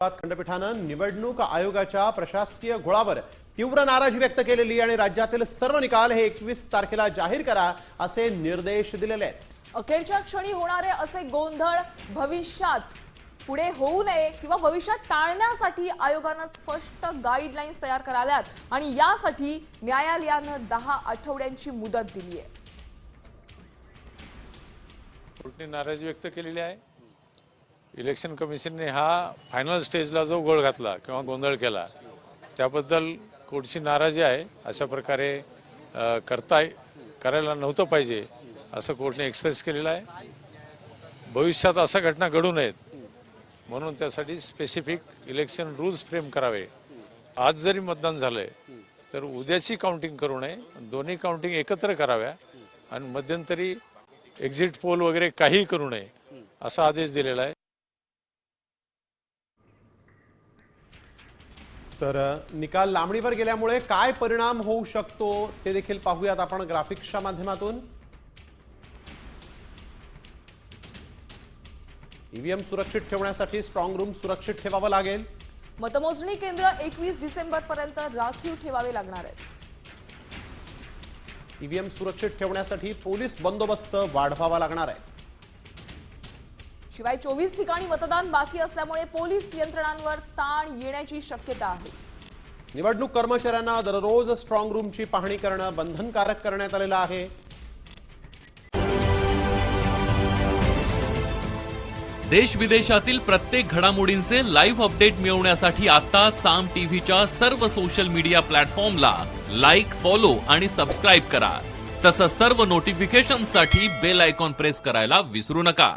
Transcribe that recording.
खंडपीठानं निवडणूक आयोगाच्या प्रशासकीय घोळावर तीव्र नाराजी व्यक्त केलेली आणि राज्यातील सर्व निकाल हे एकवीस तारखेला जाहीर करा असे निर्देश दिलेले आहेत. अखेरच्या क्षणी होणारे असे गोंधळ भविष्यात पुढे होऊ नये किंवा भविष्यात टाळण्यासाठी आयोगानं स्पष्ट गाईडलाईन्स तयार कराव्यात आणि यासाठी न्यायालयानं दहा आठवड्यांची मुदत दिली आहे नाराजी व्यक्त केलेली आहे. इलेक्शन कमिशनने हा फायनल स्टेजला जो गोळ घातला किंवा गोंधळ केला त्याबद्दल कोर्टची नाराजी आहे. अशा प्रकारे करता करायला नव्हतं पाहिजे असं कोर्टने एक्सप्रेस केलेलं आहे. भविष्यात अशा घटना घडू नयेत म्हणून त्यासाठी स्पेसिफिक इलेक्शन रूल्स फ्रेम करावे. आज जरी मतदान झालंय तर उद्याची काउंटिंग करू नये. दोन्ही काउंटिंग एकत्र कराव्या आणि मध्यंतरी एक्झिट पोल वगैरे काहीही करू नये असा आदेश दिलेला आहे. तर निकाल लांबणीवर गेल्यामुळे काय परिणाम होऊ शकतो ते देखील पाहूयात आपण ग्राफिक्सच्या माध्यमातून. ईव्हीएम सुरक्षित ठेवण्यासाठी स्ट्रॉंग रूम सुरक्षित ठेवावं लागेल. मतमोजणी केंद्र एकवीस डिसेंबर पर्यंत राखीव ठेवावे लागणार आहेत. ईव्हीएम सुरक्षित ठेवण्यासाठी पोलीस बंदोबस्त वाढवावा लागणार आहे. शिवाय चोवीस ठिकाणी मतदान बाकी असल्यामुळे पोलीस यंत्रणांवर ताण येण्याची शक्यता आहे. निवडणूक कर्मचाऱ्यांना दररोज स्ट्रॉंग रूमची पाहणी करणं बंधनकारक करण्यात आलेलं आहे. देश विदेशातील प्रत्येक घडामोडींचे लाईव्ह अपडेट मिळवण्यासाठी आता साम टीव्हीच्या सर्व सोशल मीडिया प्लॅटफॉर्मला लाईक फॉलो आणि सबस्क्राईब करा. तसंच सर्व नोटिफिकेशनसाठी बेल आयकॉन प्रेस करायला विसरू नका.